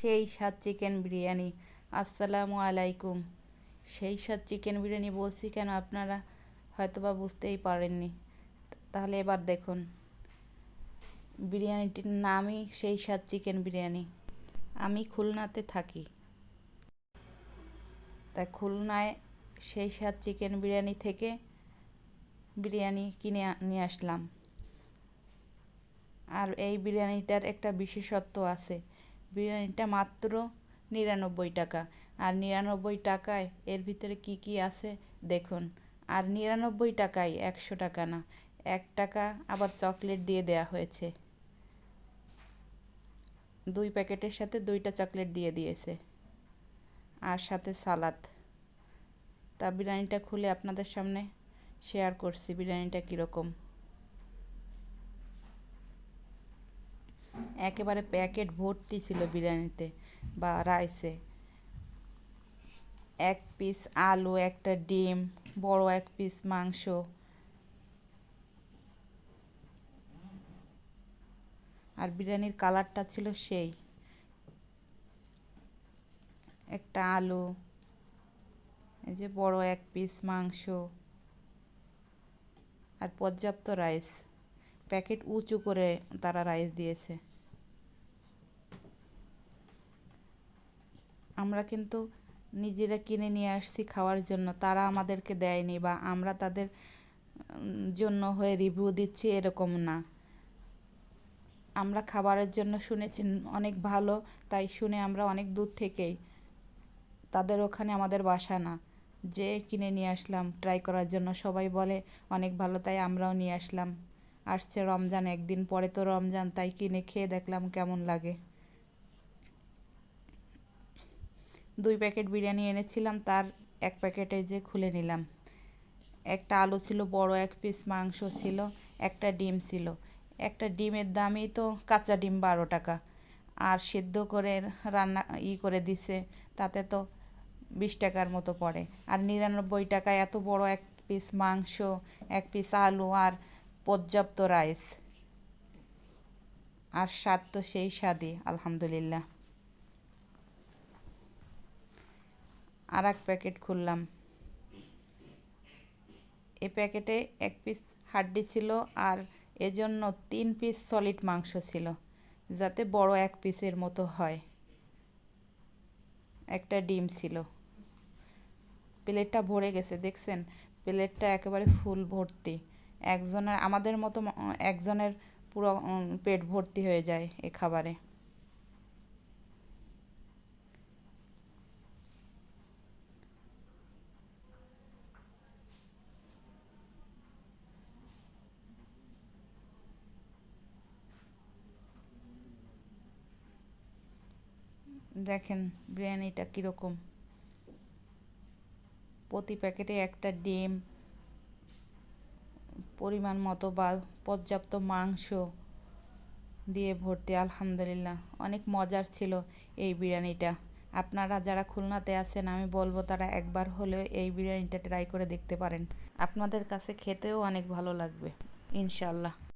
সেই স্বাদ চিকেন বিরিয়ানি। আসসালামু আলাইকুম। সেই স্বাদ চিকেন বিরিয়ানি বলছি কেন আপনারা হয়তোবা বুঝতেই পারেননি। তাহলে এবার দেখুন। বিরিয়ানিটির নামই সেই স্বাদ চিকেন বিরিয়ানি। আমি খুলনাতে থাকি। তাই খুলনায় সেই স্বাদ চিকেন বিরিয়ানি থেকে বিরিয়ানি কিনে নিয়ে আসলাম। আর এই বিরিয়ানিটার একটা বিশেষত্ব আছে। বিরিয়ানিটা মাত্র নিরানব্বই টাকা। আর নিরানব্বই টাকায় এর ভিতরে কি কি আছে দেখুন। আর নিরানব্বই টাকায় একশো টাকা না, এক টাকা আবার চকলেট দিয়ে দেয়া হয়েছে। দুই প্যাকেটের সাথে দুইটা চকলেট দিয়ে দিয়েছে। আর সাথে সালাদ। তা বিরিয়ানিটা খুলে আপনাদের সামনে শেয়ার করছি বিরিয়ানিটা কীরকম। একেবারে প্যাকেট ভর্তি ছিল বিরিয়ানিতে বা রাইসে। এক পিস আলু, একটা ডিম, বড় এক পিস মাংস। আর বিরিয়ানির কালারটা ছিল সেই। একটা আলু, এই যে বড় এক পিস মাংস। আর পর্যাপ্ত রাইস। প্যাকেট উঁচু করে তারা রাইস দিয়েছে। আমরা কিন্তু নিজেরা কিনে নিয়ে আসছি খাওয়ার জন্য। তারা আমাদেরকে দেয়নি বা আমরা তাদের জন্য হয়ে রিভিউ দিচ্ছি এরকম না। আমরা খাবারের জন্য শুনেছি অনেক ভালো, তাই শুনে আমরা অনেক দূর থেকেই। তাদের ওখানে আমাদের বাসা না। যে কিনে নিয়ে আসলাম ট্রাই করার জন্য সবাই বলে, অনেক ভালো, তাই আমরাও নিয়ে আসলাম। আসছে রমজান, একদিন পরে তো রমজান, তাই কিনে খেয়ে দেখলাম কেমন লাগে। দুই প্যাকেট বিরিয়ানি এনেছিলাম, তার এক প্যাকেটে যে খুলে নিলাম। একটা আলু ছিল, বড় এক পিস মাংস ছিল, একটা ডিম ছিল। একটা ডিমের দামই তো কাঁচা ডিম বারো টাকা। আর সেদ্ধ করে রান্না, ই করে দিছে, তাতে তো বিশ টাকার মতো পড়ে। আর নিরানব্বই টাকায় এত বড় এক পিস মাংস, এক পিস আলু আর পর্যাপ্ত রাইস আর স্বাদ তো সেই স্বাদই, আলহামদুলিল্লাহ। আর এক প্যাকেট খুললাম। এ প্যাকেটে এক পিস হাড্ডি ছিল আর এজন্য তিন পিস সলিড মাংস ছিল, যাতে বড় এক পিসের মতো হয়। একটা ডিম ছিল। প্লেটটা ভরে গেছে, দেখছেন? প্লেটটা একেবারে ফুল ভর্তি। একজনের, আমাদের মতো একজনের পুরো পেট ভর্তি হয়ে যায় এ খাবারে। দেখেন বিরিয়ানিটা কীরকম। প্রতি প্যাকেটে একটা ডিম, পরিমাণ মতো বা পর্যাপ্ত মাংস দিয়ে ভর্তি, আলহামদুলিল্লাহ। অনেক মজার ছিল এই বিরিয়ানিটা। আপনারা যারা খুলনাতে আছেন, আমি বলব তারা একবার হলেও এই বিরিয়ানিটা ট্রাই করে দেখতে পারেন। আপনাদের কাছে খেতেও অনেক ভালো লাগবে ইনশাল্লাহ